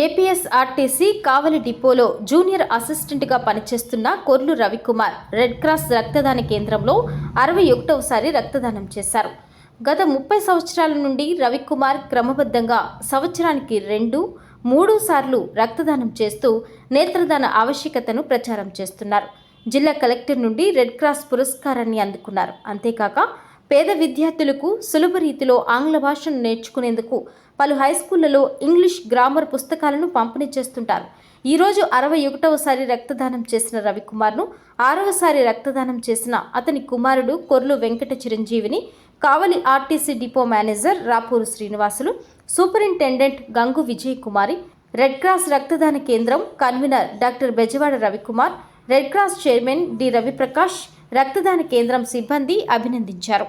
APSRTC కావలి డిపోలో junior అసిస్టెంట్గా పనిచేస్తున్న కొర్లు రవికుమార్ రెడ్ క్రాస్ రక్తదాన కేంద్రంలో అరవై ఒకటవసారి రక్తదానం చేశారు. గత ముప్పై సంవత్సరాల నుండి రవికుమార్ క్రమబద్ధంగా సంవత్సరానికి రెండు మూడు సార్లు రక్తదానం చేస్తూ నేత్రదాన ఆవశ్యకతను ప్రచారం చేస్తున్నారు. జిల్లా కలెక్టర్ నుండి రెడ్ క్రాస్ పురస్కారాన్ని అందుకున్నారు. అంతేకాక పేద విద్యార్థులకు సులభ రీతిలో ఆంగ్ల భాషను నేర్చుకునేందుకు పలు హై స్కూళ్ళలో ఇంగ్లీష్ గ్రామర్ పుస్తకాలను పంపిణీ చేస్తుంటారు. ఈరోజు అరవై ఒకటవసారి రక్తదానం చేసిన రవికుమార్ను ఆరవసారి రక్తదానం చేసిన అతని కుమారుడు కొర్లు వెంకట చిరంజీవిని Kavali RTC depot manager Rapuru Srinivasulu superintendent Gangu Vijay Kumari red cross రక్తదాన కేంద్రం convener doctor Bezawada Ravikumar red cross chairman D Raviprakash రక్తదాన కేంద్రం సిబ్బంది అభినందించారు.